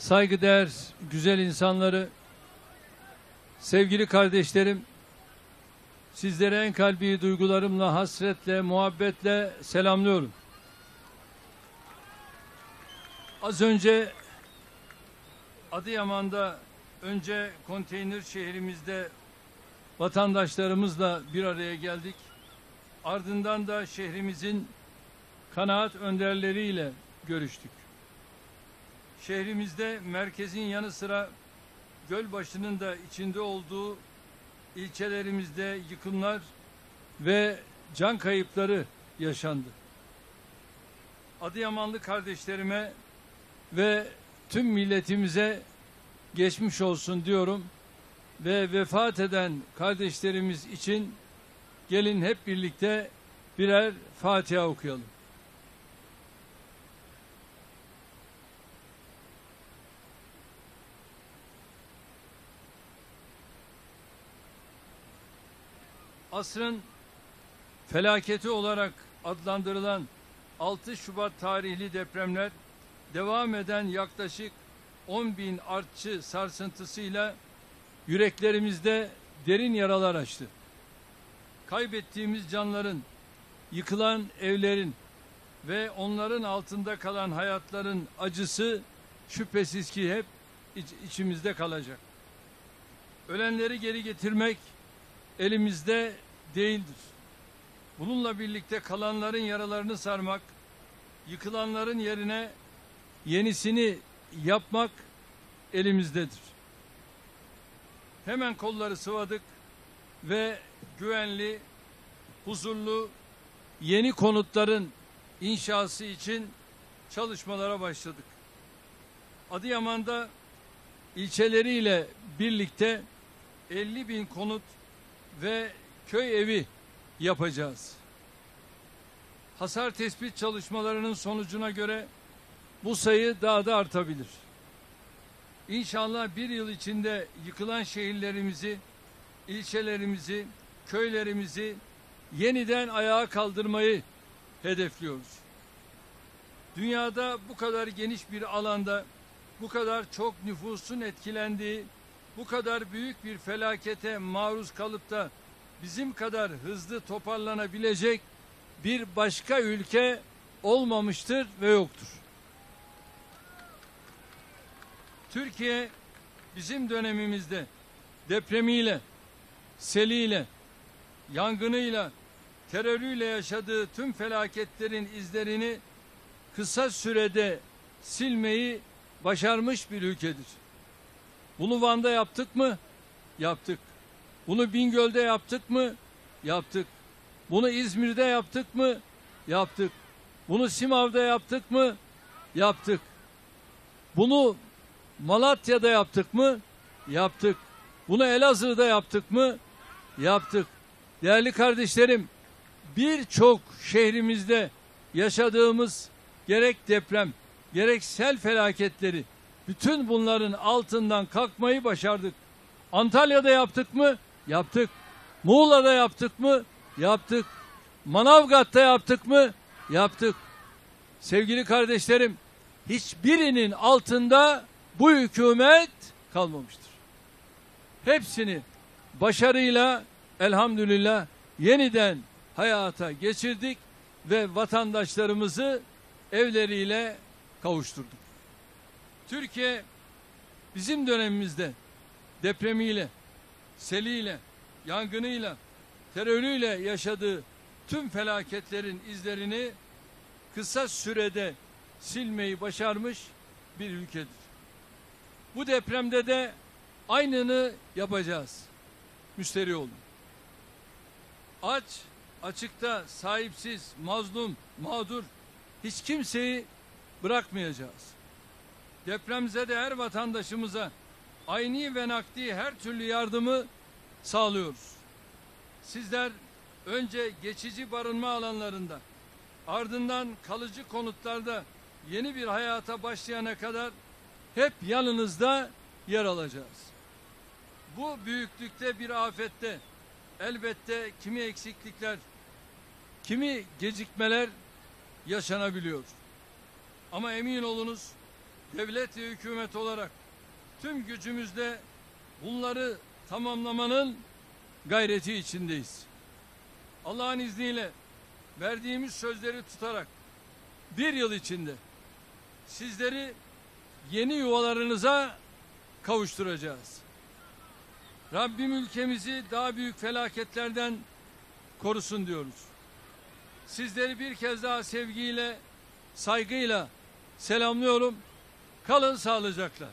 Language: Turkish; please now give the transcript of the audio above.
saygıdeğer güzel insanları, sevgili kardeşlerim, sizlere en kalbi duygularımla, hasretle, muhabbetle selamlıyorum. Az önce Adıyaman'da önce konteyner şehrimizde vatandaşlarımızla bir araya geldik. Ardından da şehrimizin kanaat önderleriyle görüştük. Şehrimizde merkezin yanı sıra Gölbaşı'nın da içinde olduğu ilçelerimizde yıkımlar ve can kayıpları yaşandı. Adıyamanlı kardeşlerime ve tüm milletimize geçmiş olsun diyorum ve vefat eden kardeşlerimiz için gelin hep birlikte birer Fatiha okuyalım. Asrın felaketi olarak adlandırılan 6 Şubat tarihli depremler devam eden yaklaşık 10 bin artçı sarsıntısıyla yüreklerimizde derin yaralar açtı. Kaybettiğimiz canların, yıkılan evlerin ve onların altında kalan hayatların acısı şüphesiz ki hep iç- içimizde kalacak. Ölenleri geri getirmek elimizde değildir. Bununla birlikte kalanların yaralarını sarmak, yıkılanların yerine yenisini yapmak elimizdedir. Hemen kolları sıvadık ve güvenli, huzurlu yeni konutların inşası için çalışmalara başladık. Adıyaman'da ilçeleriyle birlikte 50 bin konut ve köy evi yapacağız. Hasar tespit çalışmalarının sonucuna göre bu sayı daha da artabilir. İnşallah bir yıl içinde yıkılan şehirlerimizi, ilçelerimizi, köylerimizi yeniden ayağa kaldırmayı hedefliyoruz. Dünyada bu kadar geniş bir alanda bu kadar çok nüfusun etkilendiği, bu kadar büyük bir felakete maruz kalıp da bizim kadar hızlı toparlanabilecek bir başka ülke olmamıştır ve yoktur. Türkiye bizim dönemimizde depremiyle, seliyle, yangınıyla, terörüyle yaşadığı tüm felaketlerin izlerini kısa sürede silmeyi başarmış bir ülkedir. Bunu Van'da yaptık mı? Yaptık. Bunu Bingöl'de yaptık mı? Yaptık. Bunu İzmir'de yaptık mı? Yaptık. Bunu Simav'da yaptık mı? Yaptık. Bunu Malatya'da yaptık mı? Yaptık. Bunu Elazığ'da yaptık mı? Yaptık. Değerli kardeşlerim, birçok şehrimizde yaşadığımız gerek deprem, gerek sel felaketleri, bütün bunların altından kalkmayı başardık. Antalya'da yaptık mı? Yaptık. Muğla'da yaptık mı? Yaptık. Manavgat'ta yaptık mı? Yaptık. Sevgili kardeşlerim, hiçbirinin altında bu hükümet kalmamıştır. Hepsini başarıyla elhamdülillah yeniden hayata geçirdik ve vatandaşlarımızı evleriyle kavuşturduk. Türkiye bizim dönemimizde depremiyle, seliyle, yangınıyla, terörüyle yaşadığı tüm felaketlerin izlerini kısa sürede silmeyi başarmış bir ülkedir. Bu depremde de aynını yapacağız. Müşteri olun. Aç, açıkta, sahipsiz, mazlum, mağdur hiç kimseyi bırakmayacağız. Depremzede her vatandaşımıza ayni ve nakdi her türlü yardımı sağlıyoruz. Sizler önce geçici barınma alanlarında, ardından kalıcı konutlarda yeni bir hayata başlayana kadar hep yanınızda yer alacağız. Bu büyüklükte bir afette elbette kimi eksiklikler, kimi gecikmeler yaşanabiliyor. Ama emin olunuz devlet ve hükümet olarak tüm gücümüzle bunları tamamlamanın gayreti içindeyiz. Allah'ın izniyle verdiğimiz sözleri tutarak bir yıl içinde sizleri yeni yuvalarınıza kavuşturacağız. Rabbim ülkemizi daha büyük felaketlerden korusun diyoruz. Sizleri bir kez daha sevgiyle, saygıyla selamlıyorum. Kalın sağlıcakla.